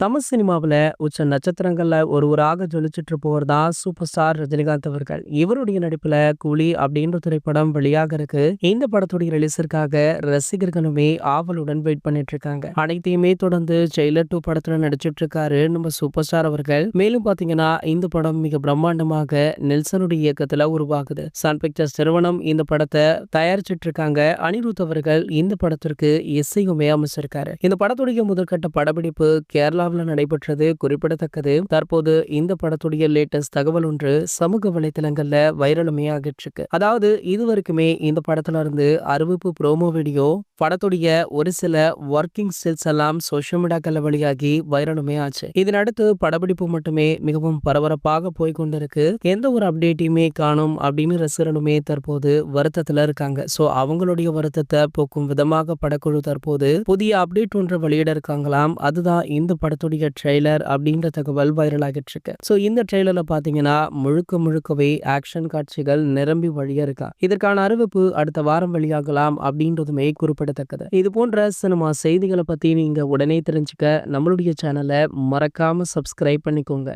தமிழ் சினிமாவில் உச்ச நட்சத்திரங்களில் ஒருவராக ஜொலிச்சிட்டு போவர் தான் சூப்பர் ஸ்டார் ரஜினிகாந்த் அவர்கள். இவருடைய நடிப்பில் கூலி அப்படின்ற திரைப்படம் வெளியாக இருக்கு. இந்த படத்துடைய ரிலீஸிற்காக ரசிகர்களுமே ஆவலுடன் வெயிட் பண்ணிட்டு இருக்காங்க. அனைத்தையுமே தொடர்ந்து ஜெயிலர் டூ படத்துல நடிச்சிட்டு இருக்காரு நம்ம சூப்பர் ஸ்டார் அவர்கள். மேலும் பாத்தீங்கன்னா இந்த படம் மிக பிரம்மாண்டமாக நெல்சனுடைய இயக்கத்துல உருவாகுது. சன் பிக்சர்ஸ் நிறுவனம் இந்த படத்தை தயாரிச்சிட்டு இருக்காங்க. அனிருத் அவர்கள் இந்த படத்திற்கு இசையுமே அமைச்சிருக்காரு. இந்த படத்துடைய முதற்கட்ட படப்பிடிப்பு கேரளா கேரளாவில் நடைபெற்றது குறிப்பிடத்தக்கது. தற்போது இந்த படத்துடைய லேட்டஸ்ட் தகவல் ஒன்று சமூக வலைத்தளங்கள்ல வைரலுமே ஆகிட்டு இருக்கு அதாவது இதுவரைக்குமே இந்த படத்துல இருந்து அறிவிப்பு ப்ரோமோ வீடியோ படத்துடைய ஒரு சில ஒர்க்கிங் ஸ்டில்ஸ் எல்லாம் சோசியல் மீடியாக்கள்ல வழியாகி வைரலுமே ஆச்சு. இதனடுத்து படப்பிடிப்பு மட்டுமே மிகவும் பரபரப்பாக போய் கொண்டிருக்கு எந்த ஒரு அப்டேட்டையுமே காணும் அப்படின்னு ரசிகர்களுமே தற்போது வருத்தத்துல இருக்காங்க. சோ அவங்களுடைய வருத்தத்தை போக்கும் விதமாக படக்குழு தற்போது புதிய அப்டேட் ஒன்று வெளியிட இருக்காங்களாம். அதுதான் இந்த படத்துடைய ட்ரெய்லர் அப்படின்ற தகவல் வைரல் ஆகிட்டு இருக்கு. ஸோ இந்த ட்ரெய்லரில் பார்த்தீங்கன்னா முழுக்க முழுக்கவே ஆக்ஷன் காட்சிகள் நிரம்பி வழியா இருக்கா? இதற்கான அறிவிப்பு அடுத்த வாரம் வெளியாகலாம் அப்படின்றதுமே குறிப்பிடத்தக்கது. இது போன்ற சினிமா செய்திகளை பத்தி நீங்க உடனே தெரிஞ்சுக்க நம்மளுடைய சேனலை மறக்காம சப்ஸ்கிரைப் பண்ணிக்கோங்க.